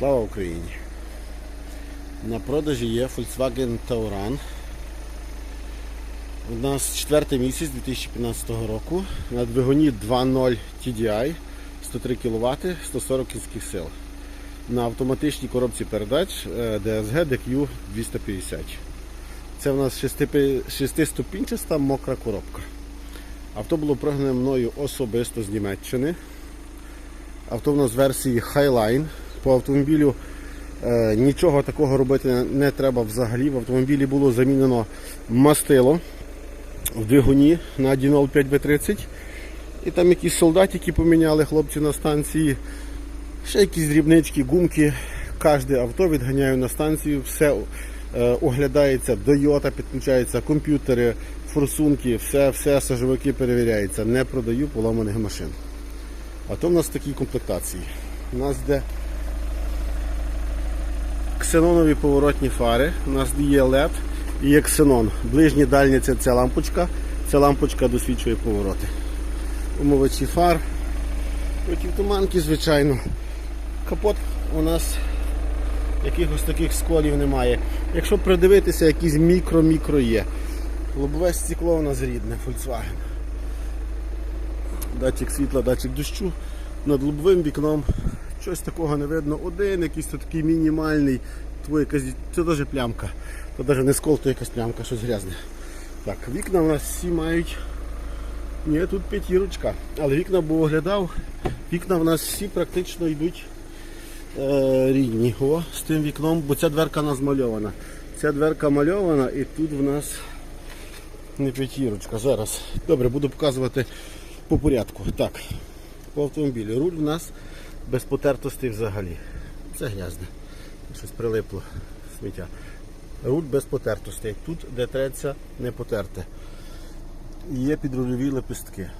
Слава Україні! На продажі є Volkswagen Tauran. У нас четвертий місяць 2015 року. На двигуні 2.0 TDI 103 кВт, 140 кінських сил. На автоматичній коробці передач DSG DQ 250. Це у нас шестипи- шестиступінчаста мокра коробка. Авто було пригнане мною особисто з Німеччини. Авто в нас в версії Highline. По автомобілю е, нічого такого робити не треба взагалі. В автомобілі було замінено мастило в двигуні на 1.05 B30. І там якісь солдатики поміняли хлопці на станції. Ще якісь дрібнички, гумки. Кожне авто відганяю на станцію, все е, оглядається, Toyota підключається, комп'ютери, форсунки, все, все сажовики перевіряється. Не продаю поламаних машин. А то в нас такі комплектації. У нас йде ксенонові поворотні фари, у нас є LED і є ксенон. Ближні дальні це ця лампочка, ця лампочка досвідчує повороти. Умивачі фар, противтуманки, звичайно. Капот у нас якихось таких сколів немає. Якщо придивитися, якісь мікро-мікро є. Лобове стекло у нас рідне, Volkswagen. Датчик світла, датчик дощу. Над лобовим вікном щось такого не видно. Один якийсь тут такий мінімальний. Твоє якась, це теж плямка. Це навіть не скол, то якась плямка, щось грязне. Так, вікна у нас всі мають. Ні, тут п'ятірочка. Але вікна був оглядав. Вікна в нас всі практично йдуть е, рідні. О, з тим вікном, бо ця дверка у нас мальована. Ця дверка мальована і тут в нас не п'ятірочка. Зараз. Добре, буду показувати по порядку. Так, по автомобілю. Руль у нас без потертостей взагалі. Це грязне. Щось прилипло сміття. Руль без потертостей. Тут, де треться, не потерте. Є підрульові лепестки.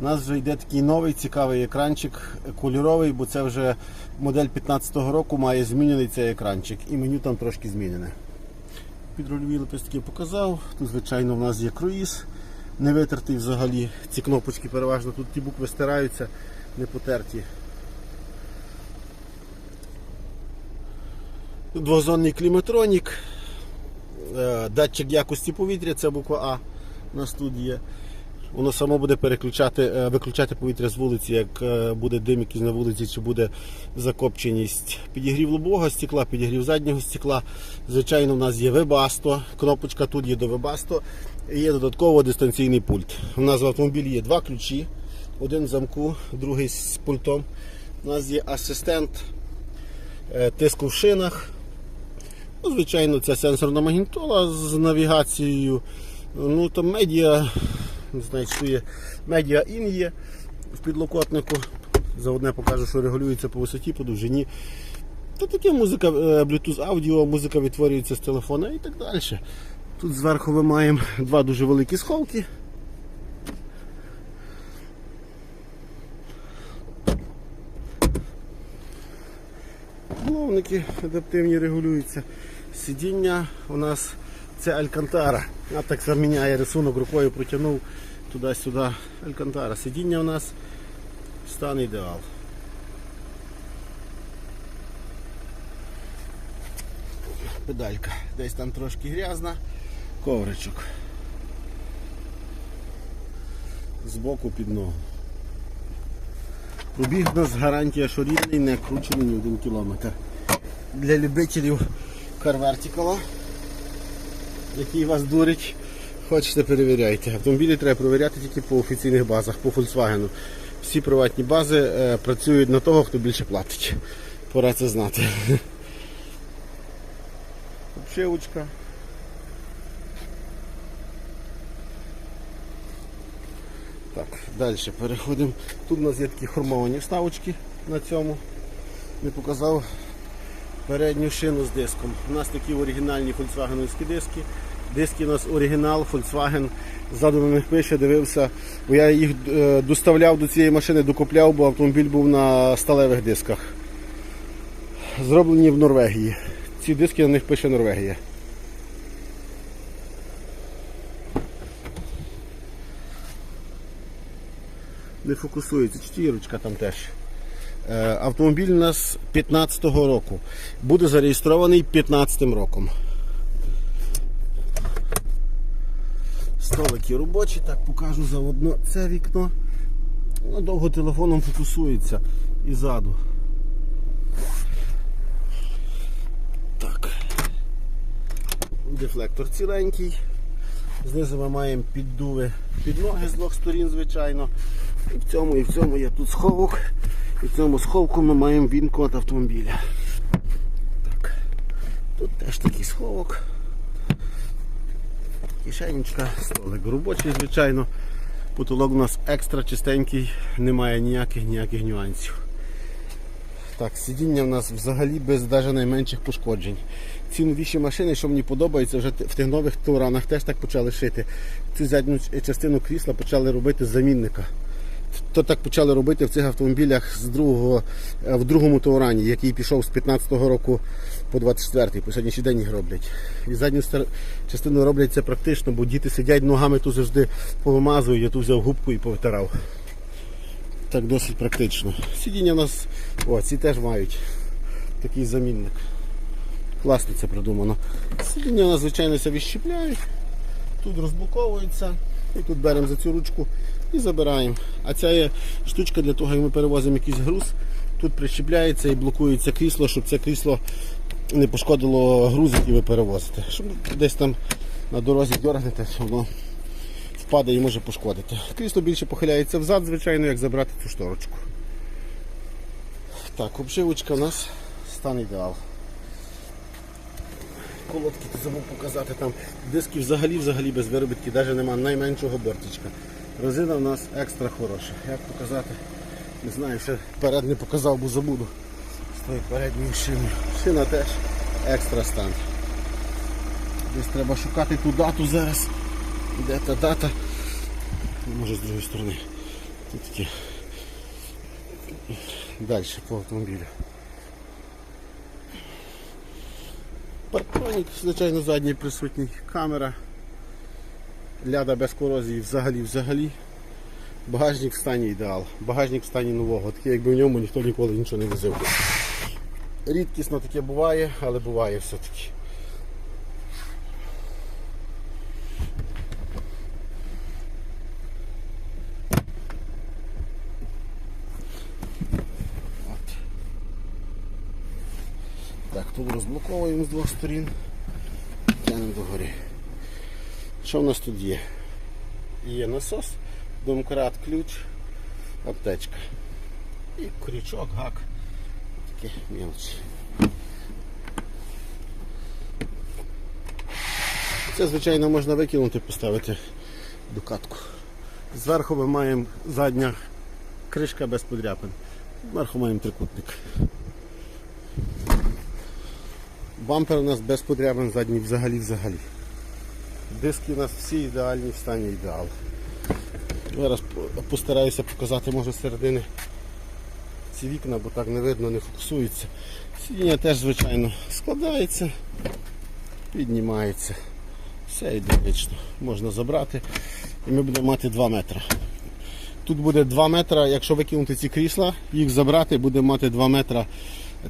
У нас вже йде такий новий цікавий екранчик кольоровий, бо це вже модель 15-го року має змінений цей екранчик. І меню там трошки змінене. Підрульові лепестки показав. Тут, звичайно, в нас є круїз, не витертий взагалі. Ці кнопочки переважно тут ті букви стираються, не потерті. Двозонний кліматронік, е, датчик якості повітря, це буква А тут є. Воно само буде переключати, е, виключати повітря з вулиці, як е, буде дим якийсь на вулиці, чи буде закопченість. Підігрів лобового стекла, підігрів заднього стекла. Звичайно, у нас є Webasto, кнопочка тут є до Webasto. І є додатково дистанційний пульт. У нас в автомобілі є два ключі, один в замку, другий з пультом. У нас є асистент е, тиску в шинах. Ну, звичайно, це сенсорна магнітола з навігацією. Ну, там медіа, не знаю, що є. Медіа ін є в підлокотнику. Заодне покажу, що регулюється по висоті, по довжині. Та таке музика, е, Bluetooth аудіо, музика відтворюється з телефона і так далі. Тут зверху ми маємо два дуже великі сховки. Головники адаптивні регулюються. Сидіння у нас це Алькантара. А так заміняє рисунок рукою, протягнув туди-сюди Алькантара. Сидіння у нас стан ідеал. Педалька. Десь там трошки грязна. Ковричок. Збоку під ногу. Пробіг у нас гарантія, що рідний, не кручений ні один кілометр. Для любителів карвертикала, який вас дурить, хочете перевіряйте. Автомобілі треба перевіряти тільки по офіційних базах, по Volkswagen. Всі приватні бази е, працюють на того, хто більше платить. Пора це знати. Обшивочка. Так, далі переходимо. Тут у нас є такі хромовані вставочки на цьому. Не показав передню шину з диском. У нас такі оригінальні фольксвагеновські диски. Диски у нас оригінал, Volkswagen. Ззаду на них пише, дивився, бо я їх е, доставляв до цієї машини, докупляв, бо автомобіль був на сталевих дисках. Зроблені в Норвегії. Ці диски на них пише Норвегія. Не фокусується, четвірочка там теж. Е, Автомобіль у нас 15-го року. Буде зареєстрований 15-м роком. Столики робочі, так покажу заодно це вікно. Воно довго телефоном фокусується і ззаду. Так. Дефлектор ціленький. Знизу ми маємо піддуви під ноги з двох сторін, звичайно. І в цьому, і в цьому є тут сховок. І цьому сховку ми маємо він-код автомобіля. Так. Тут теж такий сховок. Кишенечка, столик робочий, звичайно. Потолок у нас екстра чистенький, немає ніяких ніяких нюансів. Так, сидіння в нас взагалі без навіть найменших пошкоджень. Ці новіші машини, що мені подобається, вже в тих нових туранах теж так почали шити. Цю задню частину крісла почали робити з замінника. То так почали робити в цих автомобілях з другого, е, в другому Таурані, який пішов з 15-го року по 24-й, по сьогоднішній день їх роблять. І задню частину роблять це практично, бо діти сидять ногами тут завжди повимазують, я тут взяв губку і повитирав. Так досить практично. Сидіння у нас, о, ці теж мають такий замінник. Класно це придумано. Сидіння у нас, звичайно, відщіпляють. Тут розблоковується. І тут беремо за цю ручку і забираємо. А ця є штучка для того, як ми перевозимо якийсь груз. Тут прищіпляється і блокується крісло, щоб це крісло не пошкодило груз, який ви перевозите. Щоб десь там на дорозі дергнете, воно впаде і може пошкодити. Крісло більше похиляється взад, звичайно, як забрати цю шторочку. Так, обшивочка у нас стан ідеал. Колодки забув показати там. Диски взагалі взагалі без виробітки, навіть немає найменшого бортичка. Резина у нас екстра хороша. Як показати? Не знаю, ще перед не показав, бо забуду. З тої передньої шини. Шина теж екстра стан. Десь треба шукати ту дату зараз. Де та дата? Може з другої сторони. Тут такі. Далі по автомобілю. Парктронік, звичайно, задній присутній. Камера. Ляда без корозії взагалі взагалі. Багажник в стані ідеал. Багажник в стані нового. Такий, якби в ньому ніхто ніколи нічого не возив. Рідкісно таке буває, але буває все-таки. Так, тут розблоковуємо з двох сторін. Що в нас тут є? Є насос, домкрат, ключ, аптечка. І крючок, гак. Такі мелочі. Це, звичайно, можна викинути, поставити дукатку. Зверху ми маємо задня кришка без подряпин. Зверху маємо трикутник. Бампер у нас без подряпин задній взагалі взагалі. Диски у нас всі ідеальні в стані ідеал. Зараз постараюся показати може середини ці вікна, бо так не видно, не фокусується. Сидіння теж, звичайно, складається, піднімається. Все ідентично. Можна забрати і ми будемо мати 2 метри. Тут буде 2 метри, якщо викинути ці крісла, їх забрати, будемо мати 2 метри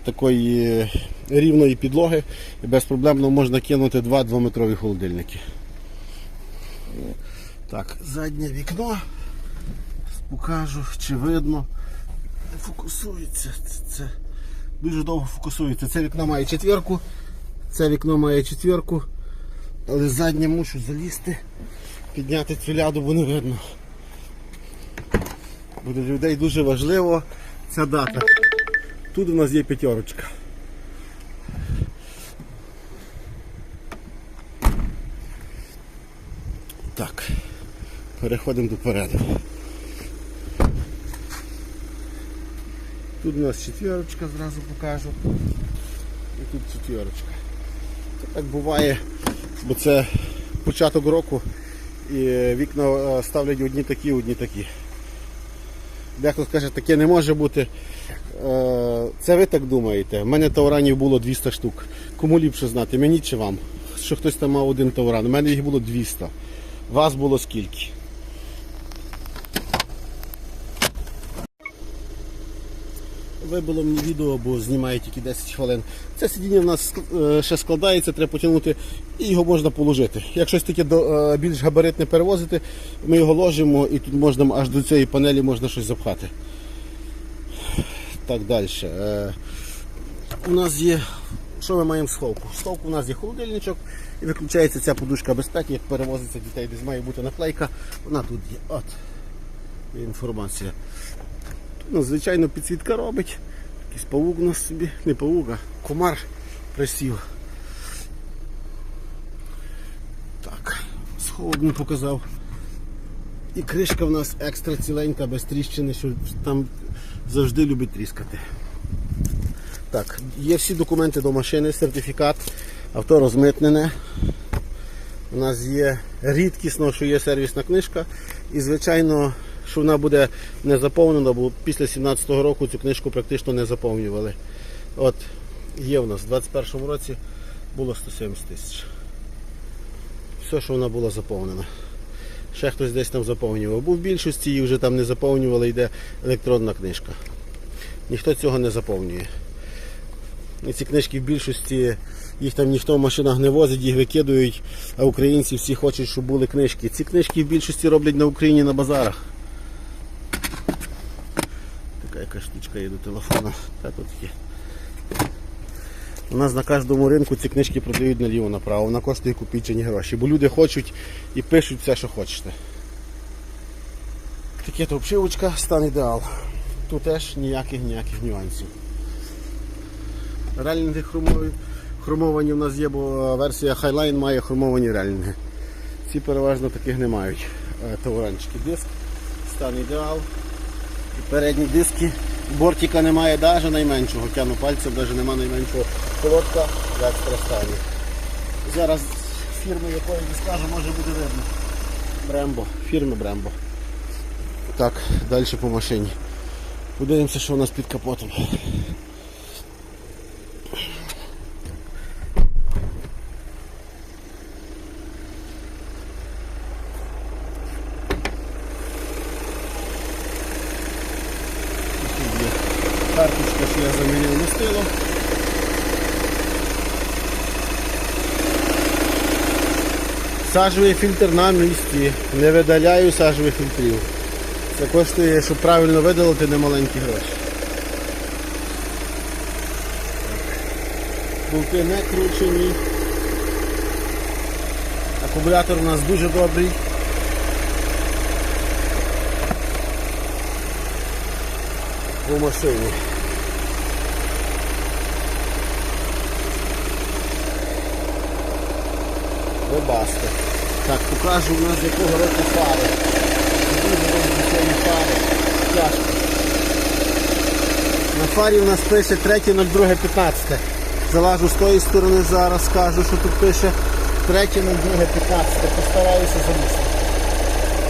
такої е, рівної підлоги і безпроблемно можна кинути 2 2-метрові холодильники. Так, заднє вікно. Покажу, чи видно. Фокусується. Це дуже довго фокусується. Це вікно має четвірку, це вікно має четвірку, але заднє мушу залізти, підняти цю ляду, бо не видно. Бо для людей дуже важливо ця дата. Тут у нас є п'ятерочка. Так, переходимо до переду. Тут у нас четверочка, зразу покажу. І тут четверочка. Це так буває, бо це початок року і вікна е, ставлять одні такі, одні такі. Дехто скаже, таке не може бути. Е, Це ви так думаєте. У мене тауранів було 200 штук. Кому ліпше знати, мені чи вам? Що хтось там мав один тауран. У мене їх було 200. Вас було скільки? Вибило мені відео, бо знімає тільки 10 хвилин. Це сидіння в нас е, ще складається, треба потягнути і його можна положити. Як щось таке е, більш габаритне перевозити, ми його ложимо і тут можна аж до цієї панелі можна щось запхати. Так далі. Е, у нас є. Що ми маємо в сховку? В сховку у нас є холодильничок і виключається ця подушка безпеки, як перевозиться дітей, десь має бути наклейка. Вона тут є. От. Інформація. Ну, звичайно, підсвітка робить. Якийсь павук у нас собі, не павук, а комар присів. Так, сховок не показав. І кришка в нас екстра ціленька, без тріщини, що там завжди любить тріскати. Так, є всі документи до машини, сертифікат, авто розмитнене. У нас є рідкісно, що є сервісна книжка. І, звичайно, що вона буде не заповнена, бо після 17-го року цю книжку практично не заповнювали. От, є в нас в 21-му році було 170 тисяч. Все, що вона була заповнена. Ще хтось десь там заповнював. Бо в більшості її вже там не заповнювали, йде електронна книжка. Ніхто цього не заповнює. І ці книжки в більшості, їх там ніхто в машинах не возить, їх викидують, а українці всі хочуть, щоб були книжки. Ці книжки в більшості роблять на Україні на базарах. Така штучка є до телефона. Так от є. У нас на кожному ринку ці книжки продають наліво направо. Вона коштує копійчані гроші. Бо люди хочуть і пишуть все, що хочете. Таке то обшивочка, стан ідеал. Тут теж ніяких ніяких нюансів. Релінги хромові. Хромовані в нас є, бо версія Highline має хромовані релінги. Ці переважно таких не мають. Е, Тауранчики диск, стан ідеал. Передні диски. Бортика немає навіть найменшого. Тяну пальцем, навіть немає найменшого колодка в екстрастані. Зараз фірми якої не скажу, може буде видно. Брембо. Фірми Брембо. Так, далі по машині. Подивимося, що у нас під капотом. Тут є карточка, що я замінив мастило. Сажовий фільтр на місці. Не видаляю сажових фільтрів. Це коштує, щоб правильно видалити, немаленькі гроші. Булки не кручені. Акумулятор у нас дуже добрий. По машині. Вебаска. Так, покажу у нас якого року фари. Дуже розбіцяні фари. Тяжко. На фарі у нас пише 3.02.15. Залажу з тої сторони зараз, скажу, що тут пише 3.02.15. Постараюся залізти.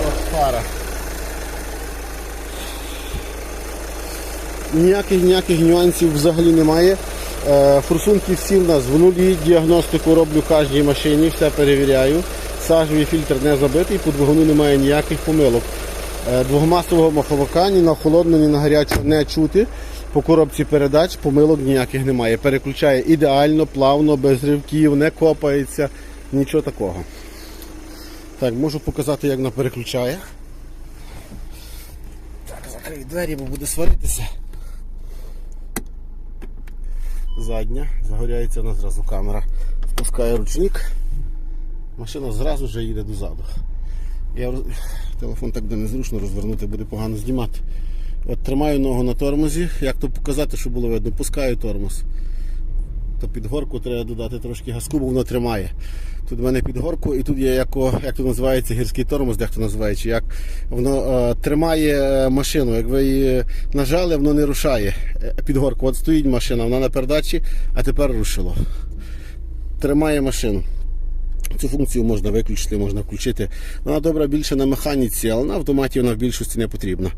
От фара. Ніяких ніяких нюансів взагалі немає. Е, Форсунки всі в нас в нулі, діагностику роблю кожній машині, все перевіряю. Сажовий фільтр не забитий, по двигуну немає ніяких помилок. Е, Двогмасового маховика ні на холодну, ні на гарячу не чути. По коробці передач помилок ніяких немає. Переключає ідеально, плавно, без ривків, не копається, нічого такого. Так, можу показати, як вона переключає. Так, закрию двері, бо буде сваритися. Задня, загоряється вона зразу камера. Впускає ручник, машина зразу вже їде дозаду. Я Телефон так де незручно розвернути, буде погано знімати. От тримаю ногу на тормозі, як то показати, щоб було видно, пускаю тормоз. То під горку треба додати трошки газку, бо воно тримає. Тут в мене під горку і тут є яко, як то називається гірський тормоз, дехто називає, чи як воно е, тримає е, машину. Як ви її нажали, воно не рушає. Е, Під горку. От стоїть машина, вона на передачі, а тепер рушило. Тримає машину. Цю функцію можна виключити, можна включити. Вона добра більше на механіці, але на автоматі вона в більшості не потрібна.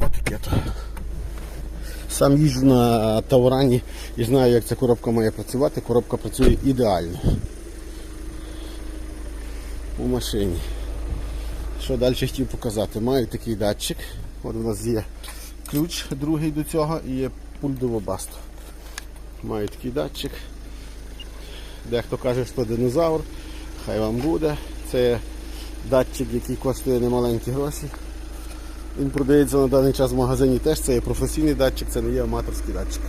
Отаке то. Сам їжджу на Таурані і знаю, як ця коробка має працювати. Коробка працює ідеально. У машині. Що далі хотів показати? Маю такий датчик. От у нас є ключ другий до цього і є пульт до. Маю такий датчик. Дехто каже, що динозавр. Хай вам буде. Це датчик, який коштує немаленькі гроші. Він продається на даний час в магазині теж. Це є професійний датчик, це не є аматорський датчик.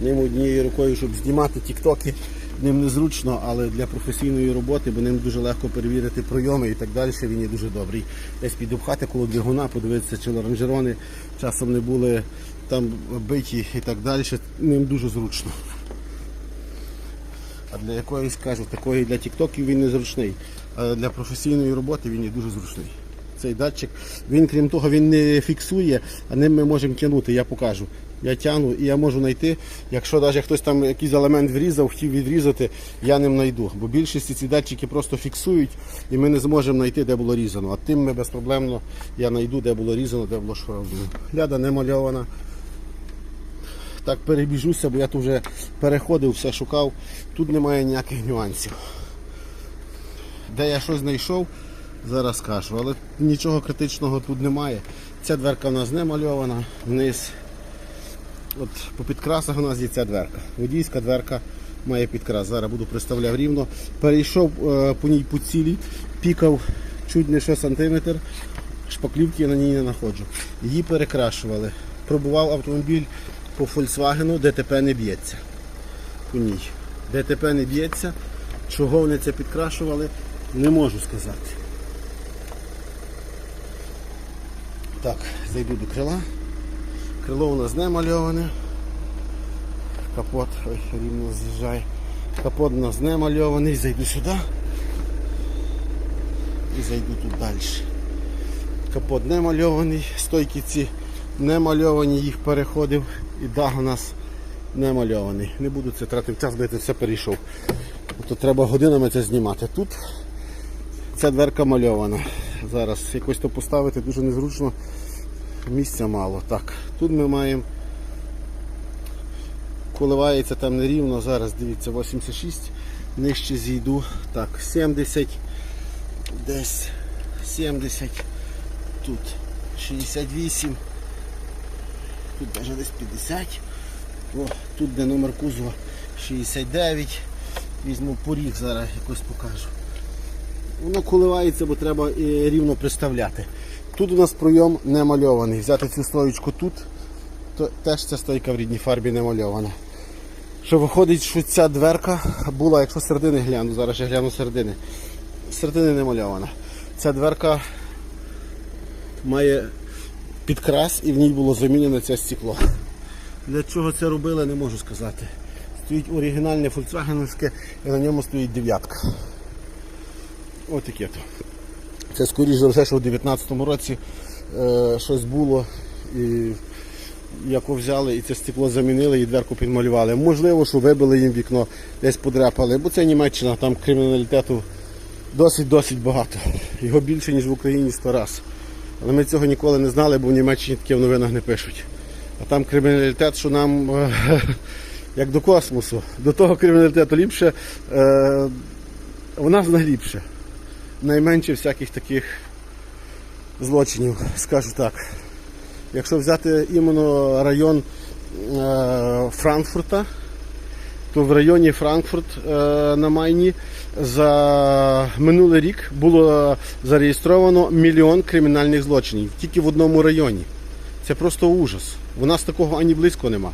Ним однією рукою, щоб знімати тіктоки, ним незручно, але для професійної роботи, бо ним дуже легко перевірити пройоми і так далі, він є дуже добрий. Десь підупхати коло двигуна, подивитися, чи лоранжерони часом не були там биті і так далі. Ним дуже зручно. А для якоїсь, кажу, такої для тіктоків він не зручний. А для професійної роботи він є дуже зручний. Цей датчик, він крім того, він не фіксує, а ним ми можемо тягнути, я покажу. Я тягну і я можу знайти, якщо навіть хтось там якийсь елемент врізав, хотів відрізати, я ним знайду. Бо більшість ці датчики просто фіксують і ми не зможемо знайти, де було різано. А тим ми безпроблемно я знайду, де було різано, де було шваровано. Ляда не мальована. Так перебіжуся, бо я тут вже переходив, все шукав. Тут немає ніяких нюансів. Де я щось знайшов, зараз скажу. Але нічого критичного тут немає. Ця дверка в нас не мальована, вниз. От по підкрасах у нас є ця дверка. Водійська дверка має підкрас. Зараз буду представляв рівно. Перейшов е, по ній по цілі, пікав чуть не ще сантиметр, шпаклівки я на ній не знаходжу. Її перекрашували. Пробував автомобіль по Volkswagen, ДТП не б'ється. По ній. ДТП не б'ється. Чого вони це підкрашували, не можу сказати. Так, зайду до крила. Крило у нас не мальоване. Капот, ой, рівно з'їжджає. Капот у нас не мальований. Зайду сюди. І зайду тут далі. Капот не мальований, стойки ці не мальовані, їх переходив і дах у нас не мальований. Не буду це тратити час, бо я це все перейшов. Тобто треба годинами це знімати. Тут ця дверка мальована. Зараз якось то поставити дуже незручно, місця мало. Так, тут ми маємо коливається там нерівно, зараз дивіться 86, нижче зійду. Так, 70, десь 70, тут 68, тут навіть десь 50. О, тут де номер кузова 69. Візьму поріг, зараз якось покажу. Воно коливається, бо треба рівно приставляти. Тут у нас пройом не мальований. Взяти цю стоечку тут, то теж ця стойка в рідній фарбі не мальована. Що виходить, що ця дверка була, якщо середини гляну, зараз я гляну середини. Середини не мальована. Ця дверка має підкрас і в ній було замінено це стекло. Для чого це робили, не можу сказати. Стоїть оригінальне фольксвагеновське і на ньому стоїть дев'ятка. Ось таке то. Це скоріш за все, що у 2019 році е, щось було і яку взяли і це стекло замінили і дверку підмалювали. Можливо, що вибили їм вікно, десь подряпали, бо це Німеччина, там криміналітету досить-досить багато. Його більше, ніж в Україні 100 раз. Але ми цього ніколи не знали, бо в Німеччині таке в новинах не пишуть. А там криміналітет, що нам е, як до космосу. До того криміналітету ліпше, е, у нас найліпше. Найменше всяких таких злочинів, скажу так. Якщо взяти іменно район е, Франкфурта, то в районі Франкфурт на Майні за минулий рік було зареєстровано мільйон кримінальних злочинів тільки в одному районі. Це просто ужас. У нас такого ані близько нема.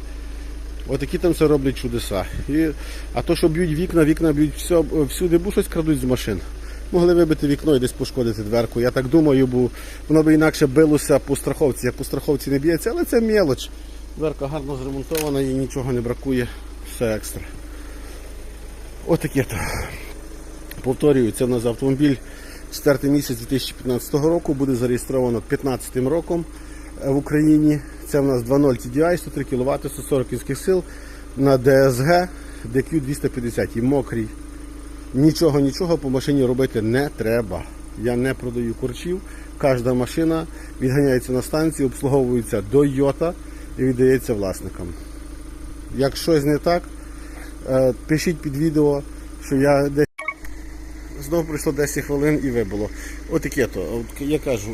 Отакі там все роблять чудеса. І, а то, що б'ють вікна, вікна б'ють все, всюди, бо щось крадуть з машин. Могли вибити вікно і десь пошкодити дверку. Я так думаю, бо воно би інакше билося по страховці. Як по страховці не б'ється, але це мелоч. Дверка гарно зремонтована, їй нічого не бракує, все екстра. Отаке то. Повторюю, це в нас автомобіль 4 місяць 2015 року, буде зареєстровано 15 роком в Україні. Це в нас 2.0 TDI, 103 кВт, 140 кінських сил на DSG DQ 250 і мокрий. Нічого, нічого по машині робити не треба. Я не продаю корчів. Кожна машина відганяється на станції, обслуговується до йота і віддається власникам. Як щось не так, е, пишіть під відео, що я десь знову пройшло 10 хвилин і вибуло. Отаке то. От я кажу,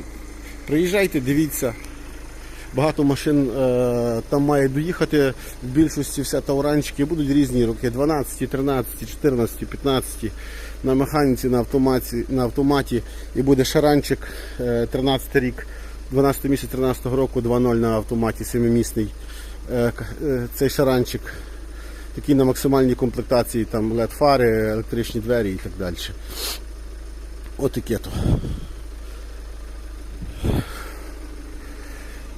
приїжджайте, дивіться. Багато машин е, там має доїхати. В більшості вся тауранчики будуть різні роки 12, 13, 14, 15 на механіці, на автоматі, на автоматі. І буде шаранчик е, 13 рік, 12 місяць 13 року, 2.0 на автоматі, 7-місний. Е, е, цей шаранчик такий на максимальній комплектації, там LED фари, електричні двері і так далі. Отаке то.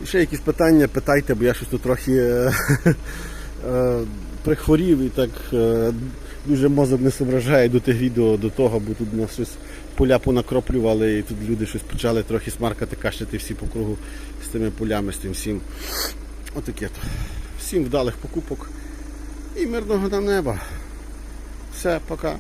І ще якісь питання, питайте, бо я щось тут трохи е, е, прихворів і так е, дуже мозок не зображає до тих відео до того, бо тут нас щось поля понакроплювали і тут люди щось почали трохи смаркати, кашляти всі по кругу з тими полями, з тим всім. Отаке то. Всім вдалих покупок і мирного нам неба. Все, пока.